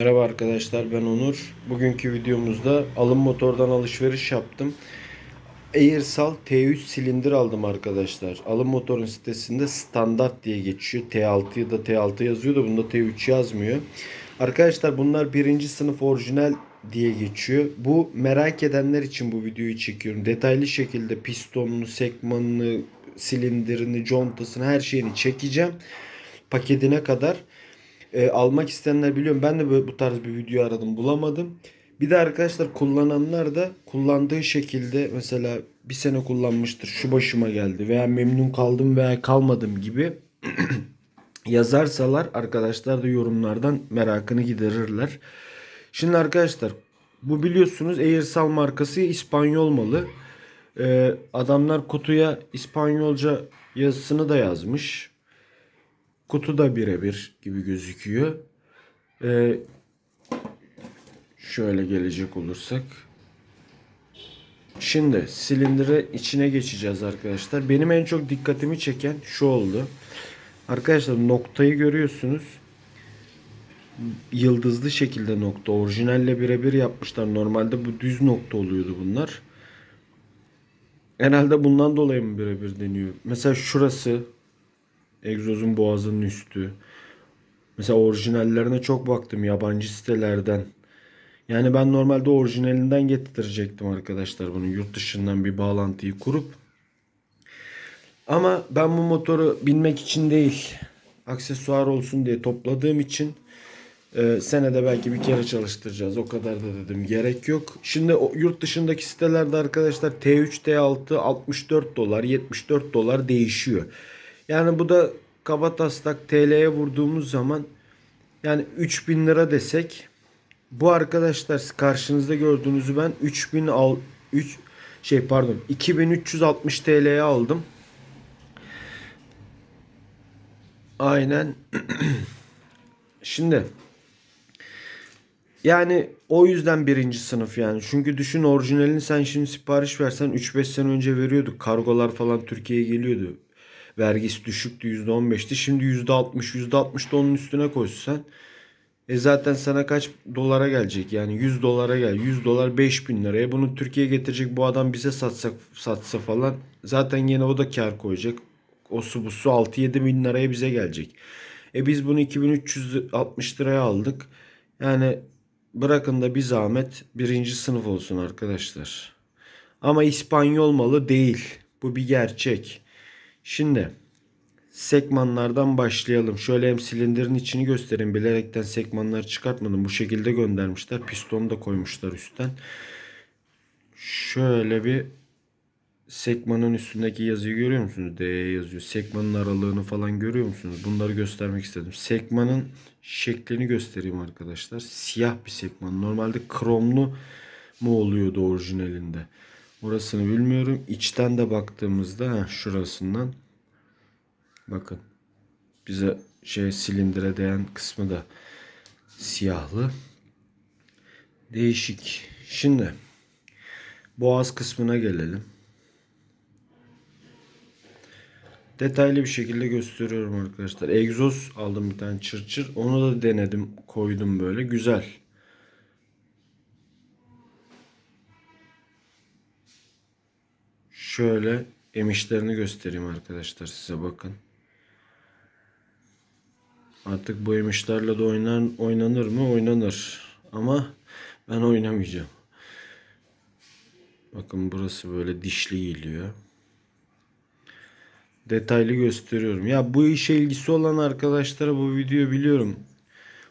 Merhaba arkadaşlar ben Onur. Bugünkü videomuzda alım motordan alışveriş yaptım. Airsal T3 silindir aldım arkadaşlar. Alım motorun sitesinde standart diye geçiyor. T6 ya da T6 yazıyor da bunda T3 yazmıyor. Arkadaşlar bunlar birinci sınıf orijinal diye geçiyor. Bu merak edenler için bu videoyu çekiyorum. Detaylı şekilde pistonunu, sekmanını, silindirini, contasını her şeyini çekeceğim. Paketine kadar. E, almak isteyenler biliyorum. Ben de böyle bu tarz bir video aradım bulamadım. Bir de arkadaşlar kullananlar da kullandığı şekilde mesela bir sene kullanmıştır şu başıma geldi veya memnun kaldım veya kalmadım gibi yazarsalar arkadaşlar da yorumlardan merakını giderirler. Şimdi arkadaşlar bu biliyorsunuz Airsal markası İspanyol malı. Ee, adamlar kutuya İspanyolca yazısını da yazmış. Kutu da birebir gibi gözüküyor. Ee, şöyle gelecek olursak. Şimdi silindire içine geçeceğiz arkadaşlar. Benim en çok dikkatimi çeken şu oldu. Arkadaşlar noktayı görüyorsunuz. Yıldızlı şekilde nokta. Orijinalle birebir yapmışlar. Normalde bu düz nokta oluyordu bunlar. Herhalde bundan dolayı mı birebir deniyor? Mesela şurası egzozun boğazının üstü. Mesela orijinallerine çok baktım yabancı sitelerden. Yani ben normalde orijinalinden getirecektim arkadaşlar bunu yurt dışından bir bağlantıyı kurup. Ama ben bu motoru binmek için değil, aksesuar olsun diye topladığım için e, senede belki bir kere çalıştıracağız. O kadar da dedim gerek yok. Şimdi o, yurt dışındaki sitelerde arkadaşlar T3, T6 64 dolar, 74 dolar değişiyor. Yani bu da kaba taslak TL'ye vurduğumuz zaman yani 3000 lira desek bu arkadaşlar karşınızda gördüğünüzü ben 3000 al 3 şey pardon 2360 TL'ye aldım. Aynen. Şimdi yani o yüzden birinci sınıf yani. Çünkü düşün orijinalini sen şimdi sipariş versen 3-5 sene önce veriyorduk. Kargolar falan Türkiye'ye geliyordu. Vergisi düşüktü %15'ti. Şimdi %60, %60 da onun üstüne koysan e zaten sana kaç dolara gelecek? Yani 100 dolara gel. 100 dolar 5000 liraya. Bunu Türkiye'ye getirecek bu adam bize satsak satsa falan zaten yine o da kar koyacak. O su bu su 6-7 bin liraya bize gelecek. E biz bunu 2360 liraya aldık. Yani bırakın da bir zahmet birinci sınıf olsun arkadaşlar. Ama İspanyol malı değil. Bu bir gerçek. Şimdi sekmanlardan başlayalım. Şöyle hem silindirin içini göstereyim. Bilerekten sekmanları çıkartmadım. Bu şekilde göndermişler. Pistonu da koymuşlar üstten. Şöyle bir sekmanın üstündeki yazıyı görüyor musunuz? D yazıyor. Sekmanın aralığını falan görüyor musunuz? Bunları göstermek istedim. Sekmanın şeklini göstereyim arkadaşlar. Siyah bir sekman. Normalde kromlu mu oluyordu orijinalinde? Orasını bilmiyorum. İçten de baktığımızda heh, şurasından bakın bize şey silindire değen kısmı da siyahlı. Değişik. Şimdi boğaz kısmına gelelim. Detaylı bir şekilde gösteriyorum arkadaşlar. Egzoz aldım bir tane çırçır. Çır. Onu da denedim. Koydum böyle. Güzel. Şöyle emişlerini göstereyim arkadaşlar size bakın. Artık bu emişlerle de oynar, oynanır mı? Oynanır. Ama ben oynamayacağım. Bakın burası böyle dişli geliyor. Detaylı gösteriyorum. Ya bu işe ilgisi olan arkadaşlara bu video biliyorum.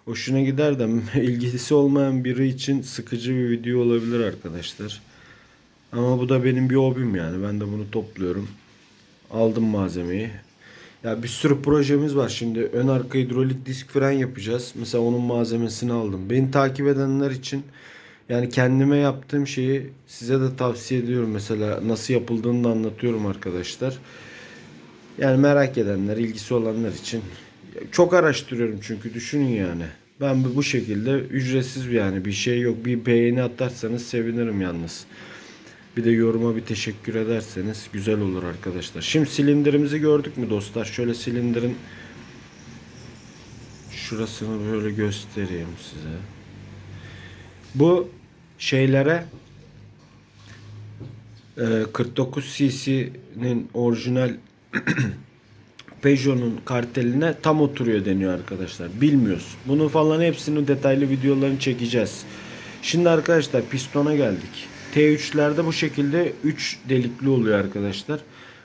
Hoşuna gider de ilgisi olmayan biri için sıkıcı bir video olabilir arkadaşlar. Ama bu da benim bir hobim yani. Ben de bunu topluyorum. Aldım malzemeyi. Ya bir sürü projemiz var şimdi. Ön arka hidrolik disk fren yapacağız. Mesela onun malzemesini aldım. Beni takip edenler için yani kendime yaptığım şeyi size de tavsiye ediyorum. Mesela nasıl yapıldığını da anlatıyorum arkadaşlar. Yani merak edenler, ilgisi olanlar için çok araştırıyorum çünkü düşünün yani. Ben bu şekilde ücretsiz bir yani bir şey yok. Bir beğeni atarsanız sevinirim yalnız. Bir de yoruma bir teşekkür ederseniz güzel olur arkadaşlar. Şimdi silindirimizi gördük mü dostlar? Şöyle silindirin şurasını böyle göstereyim size. Bu şeylere e, 49 cc'nin orijinal Peugeot'un karteline tam oturuyor deniyor arkadaşlar. Bilmiyoruz. Bunu falan hepsini detaylı videolarını çekeceğiz. Şimdi arkadaşlar pistona geldik. T3'lerde bu şekilde 3 delikli oluyor arkadaşlar.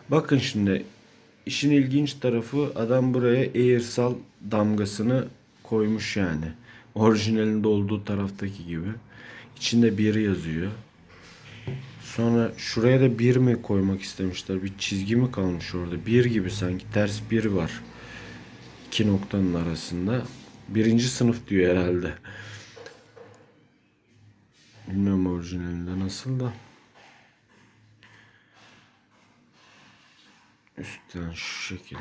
Bakın şimdi işin ilginç tarafı adam buraya Airsal damgasını koymuş yani. Orijinalinde olduğu taraftaki gibi. İçinde bir yazıyor. Sonra şuraya da bir mi koymak istemişler? Bir çizgi mi kalmış orada? Bir gibi sanki ters bir var. İki noktanın arasında. Birinci sınıf diyor herhalde. Bilmiyorum orijinalinde nasıl da. Üstten şu şekilde.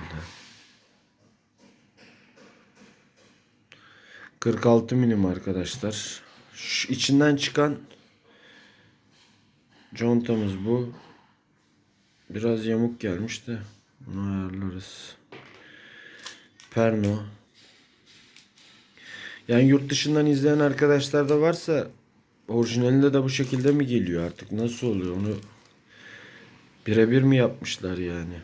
46 milim arkadaşlar. Şu içinden çıkan Contamız bu. Biraz yamuk gelmiş de bunu ayarlarız. Perno. Yani yurt dışından izleyen arkadaşlar da varsa orijinalinde de bu şekilde mi geliyor artık? Nasıl oluyor onu birebir mi yapmışlar yani?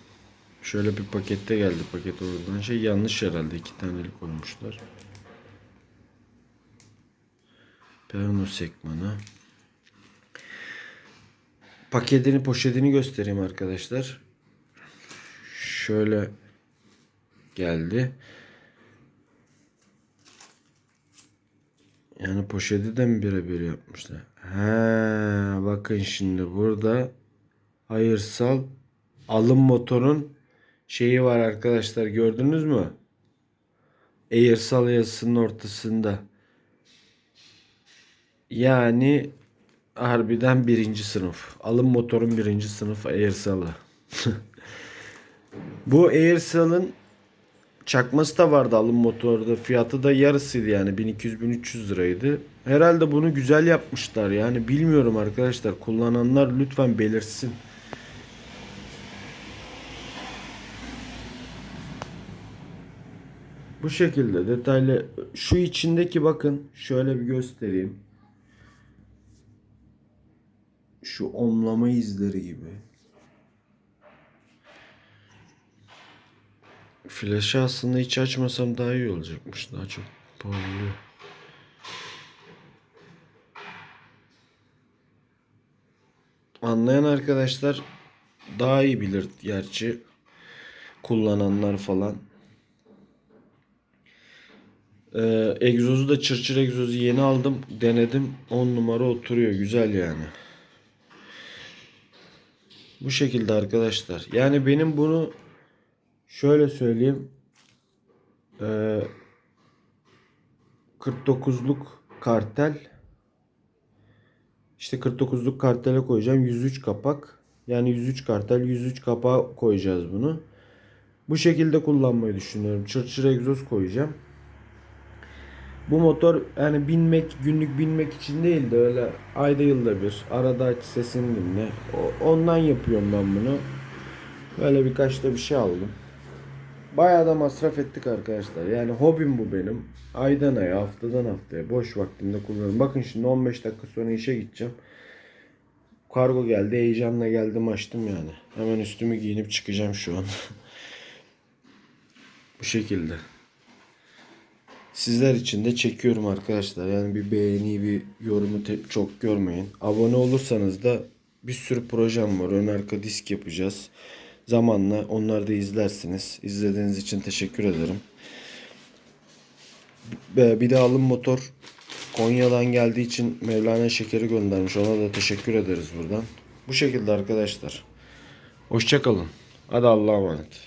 Şöyle bir pakette geldi paket oradan. Şey yanlış herhalde iki tanelik koymuşlar. Perno sekmanı paketini poşetini göstereyim arkadaşlar. Şöyle geldi. Yani poşeti de mi birebir yapmışlar? He, bakın şimdi burada hayırsal alım motorun şeyi var arkadaşlar gördünüz mü? Airsal yazısının ortasında. Yani harbiden birinci sınıf. Alım motorun birinci sınıf Airsal'ı. Bu Airsal'ın çakması da vardı alım motorda. Fiyatı da yarısıydı yani 1200-1300 liraydı. Herhalde bunu güzel yapmışlar yani bilmiyorum arkadaşlar. Kullananlar lütfen belirsin. Bu şekilde detaylı şu içindeki bakın şöyle bir göstereyim. Şu omlama izleri gibi. Flaşı aslında hiç açmasam daha iyi olacakmış. Daha çok parlıyor. Anlayan arkadaşlar daha iyi bilir gerçi. Kullananlar falan. Ee, egzozu da çırçır egzozu yeni aldım. Denedim. 10 numara oturuyor. Güzel yani. Bu şekilde arkadaşlar. Yani benim bunu şöyle söyleyeyim. Ee, 49'luk kartel. İşte 49'luk kartele koyacağım. 103 kapak. Yani 103 kartel 103 kapağa koyacağız bunu. Bu şekilde kullanmayı düşünüyorum. Çırçır egzoz koyacağım. Bu motor yani binmek günlük binmek için değil de öyle ayda yılda bir arada aç sesini dinle. Ondan yapıyorum ben bunu. Böyle birkaç da bir şey aldım. Bayağı da masraf ettik arkadaşlar. Yani hobim bu benim. Aydan aya, haftadan haftaya boş vaktimde kullanıyorum. Bakın şimdi 15 dakika sonra işe gideceğim. Kargo geldi. Heyecanla geldim açtım yani. Hemen üstümü giyinip çıkacağım şu an. bu şekilde. Sizler için de çekiyorum arkadaşlar. Yani bir beğeni, bir yorumu çok görmeyin. Abone olursanız da bir sürü projem var. Ön arka disk yapacağız. Zamanla onları da izlersiniz. İzlediğiniz için teşekkür ederim. Bir de alım motor Konya'dan geldiği için Mevlana şekeri göndermiş. Ona da teşekkür ederiz buradan. Bu şekilde arkadaşlar. Hoşçakalın. Hadi Allah'a emanet.